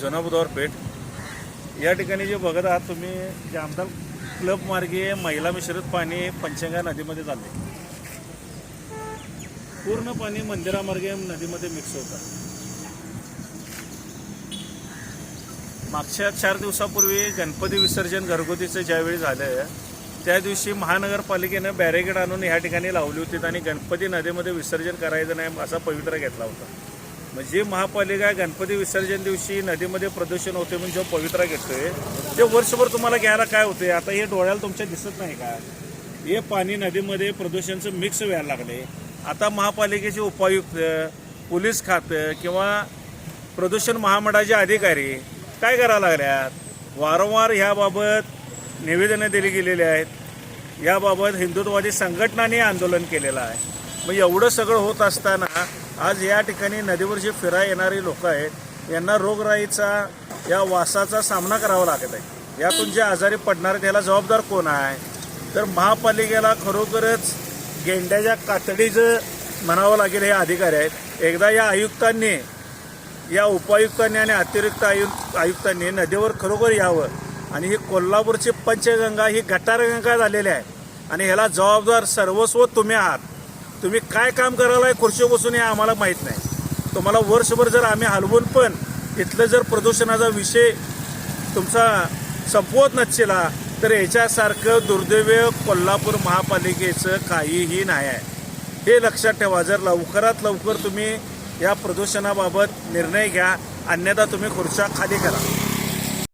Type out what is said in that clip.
जुना बुधवार पेठ. या ठिकाणी जे बघत आहात तुम्ही जामदार क्लब मार्गे महिला मिश्रित पाणी पंचंगा नदीमध्ये चालले. पूर्ण पाणी मंदिरामार्गे नदीमध्ये मिक्स होतं. मागच्या चार दिवसापूर्वी गणपती विसर्जन घरगुतीचं ज्यावेळी झालं त्या दिवशी महानगरपालिकेनं बॅरेगेड आणून ह्या ठिकाणी लावली होती आणि गणपती नदीमध्ये विसर्जन करायचं नाही असा पवित्रा घेतला होता. म्हणजे महापालिका गणपती विसर्जन दिवशी नदीमध्ये प्रदूषण होते म्हणून जो पवित्रा घेतोय ते वर्षभर तुम्हाला घ्यायला काय होते आता हे डोळ्याला तुमच्या दिसत नाही का? हे पाणी नदीमध्ये प्रदूषणचं मिक्स व्हायला लागले आता महापालिकेचे उपायुक्त पोलीस खातं किंवा प्रदूषण महामंडळाचे अधिकारी काय करायला लागल्यात? वारंवार ह्याबाबत निवेदनं दिली गेलेली आहेत. याबाबत हिंदुत्ववादी संघटनांनी आंदोलन केलेलं आहे. मग एवढं सगळं होत असताना आज या ठिकाणी नदीवर जे फिराय येणारी लोक आहेत यांना रोगराईचा या वासाचा सामना करावा लागत आहे. यातून जे आजारी पडणार त्याला जबाबदार कोण आहे? तर महापालिकेला खरोखरच गेंड्याच्या कातडीचं म्हणावं लागेल हे अधिकारी आहेत. एकदा या आयुक्तांनी या उपायुक्तांनी आणि अतिरिक्त आयुक्त आयुक्तांनी नदीवर खरोखर यावं. आणि ही कोल्हापूरची पंचगंगा ही गटारगंगा झालेली आहे. आणि ह्याला जबाबदार सर्वस्व तुम्ही आहात. तुम्ही काय काम करायला आहे खुर्ची बसून हे आम्हाला माहीत नाही. तुम्हाला वर्षभर जर आम्ही हलवून पण इथलं जर प्रदूषणाचा विषय तुमचा संपवत नसला तर याच्यासारखं दुर्दैव कोल्हापूर महापालिकेचं काहीही नाही आहे. हे लक्षात ठेवा जर लवकरात लवकर तुम्ही या प्रदूषणाबाबत निर्णय घ्या अन्यथा तुम्ही खुर्च्या खाली करा.